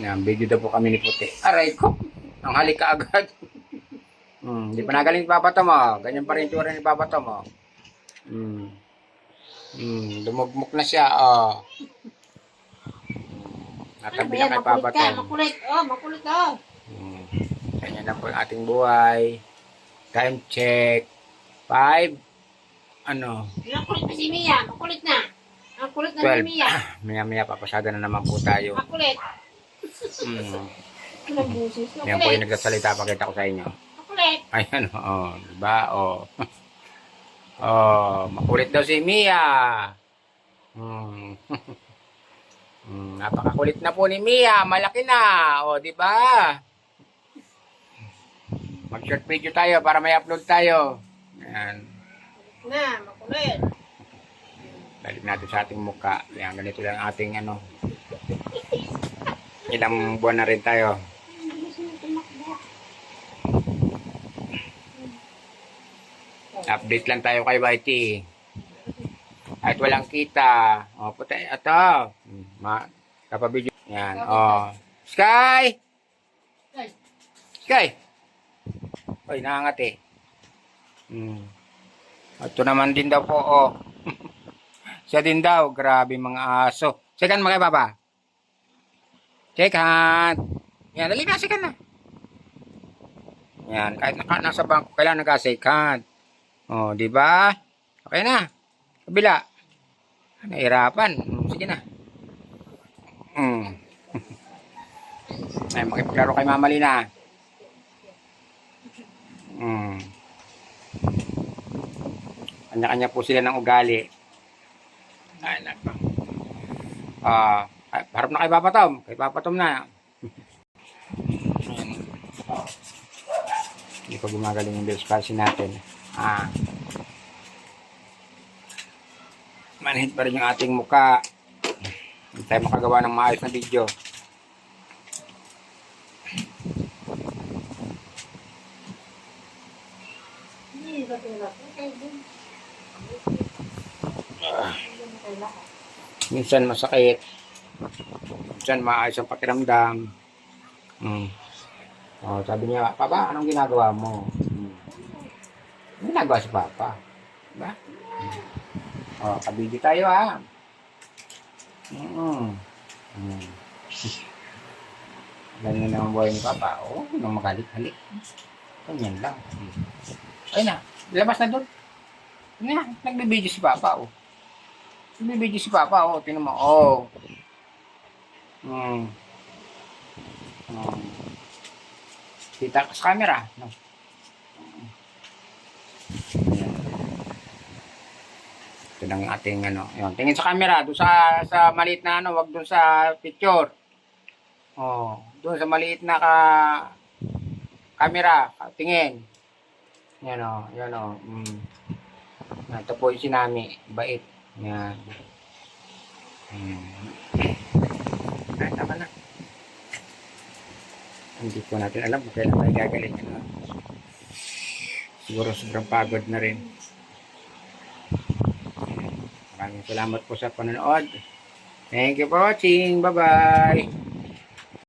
Yan, video daw po kami ni Puti. Aray ko, ang halik ka agad. Hmm, di pa nagaling ni Papa Tom, oh. Ganyan pa rin itsura ni Papa Tom, oh. Hmm. Hmm, dumugmok na siya, oh. Natabi na kay Papa Tom. makulit. Oh, makulit oh. Hmm. Ganyan na po ang ating buhay. Time check. Five. Ano? Makulit na si Mia, makulit na. Ang kulit na si 12. Mia. Maya maya papasada na naman po tayo. Makulit. Hmm. Ilang busis. Yan po yung nagsasalita. Pakita ko sa inyo. Makulit. Ayan, oh, diba? Oh. oh, makulit daw si Mia. Hmm. hmm, napakakulit na po ni Mia. Malaki na. Oh, di ba? Mag-short video tayo para may upload tayo. Ayan. Na, makulit. Balik natin sa ating mukha. Ayan, ganito lang ating ano. Ilang buwan na rin tayo. Update lang tayo kay YT. Kahit walang kita. O, puti. Ito. Ma, kapabidyo. Yan. O. Sky! Sky! Oy, nakangati. Hmm. Ito naman din daw po, oh. Siya din daw. Grabe mga aso. Second mga baba. Second. Yan, na, second na. Yan, kahit naka, nasa bangko, kailangan naka-second. Oh, di ba? Okay na. Kabila. Nahirapan. Sige na. Hmm. Ay, makipaglaro kay Mama Lina. Hmm. Kanya-kanya po sila ng ugali. Ay, nako. Ah, ay, harap na kay Papa Tom. Kay Papa Tom na. Hindi pa gumagaling yung discussion natin. Ah. Manhid pa rin yung ating muka. Hindi tayo makagawa ng maayos na video. din. Minsan masakit. Minsan maayos ang pakiramdam. Hmm. Oh, sabi niya, Papa, anong ginagawa mo? Hmm. Ano ginagawa si Papa? Diba? Hmm. Oh, kabigi tayo ha. Mm. Hmm. Ganyan naman buhay ni Papa. Oh, nang magalik-halik. Ganyan lang. Hmm. Ay na, labas na doon. Nga, nagbibideo si Papa, oh. Nagbibideo si Papa, oh. Tinan mo, oh. Hmm. Hmm. Kita ka sa camera, no? Ayan. Ito lang ating ano. Yun. Tingin sa camera, doon sa sa maliit na ano, wag doon sa picture. Oh, doon sa maliit na ka camera, tingin. Yan o, yan o. Mm. Ito po yung sinami. Bait. Yan. Mm. Ay, tama na. Hindi po natin alam kung kailan tayo gagaling. Ano? Siguro sobrang pagod na rin. Maraming salamat po sa panonood. Thank you for watching. Bye-bye.